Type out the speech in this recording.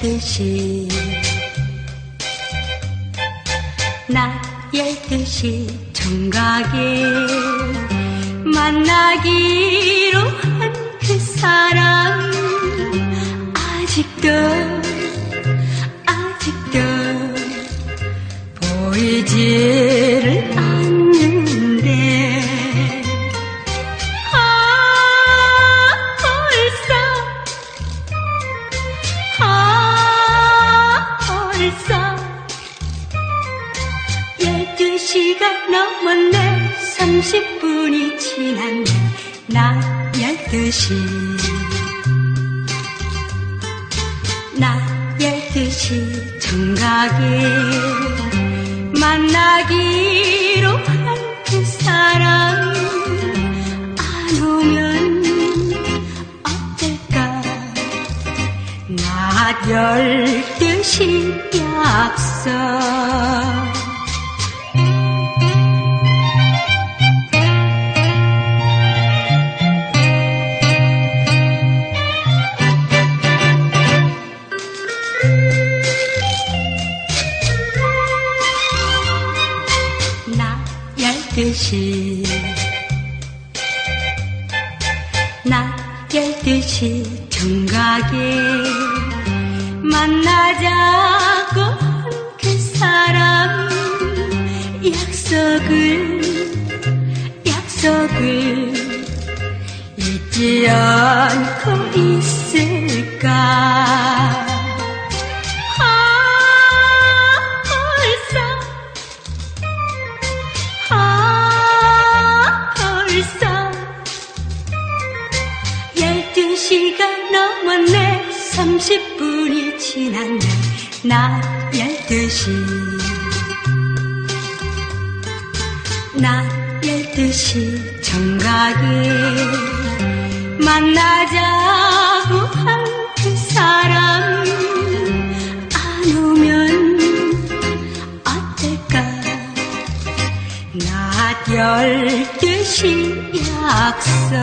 열두 시낮 열두 시 총각에 만나기로 한 그 사람. 아직도 아직도 보이지 1시가 넘었네 30분이 지났네. 나 12시 나 12시 정각에 만나기로 한 그 사람 안 오면 어떨까? 낮 12시 약속. 12시. 낮 12시 정각에 만나자고 한 그 사람. 약속을 약속을 잊지요 2시간 넘었네. 30분이 지났네. 낮 12시 낮 12시 정각에 만나자고 한 그 사람 안 오면 어떨까? 낮 12시 약속.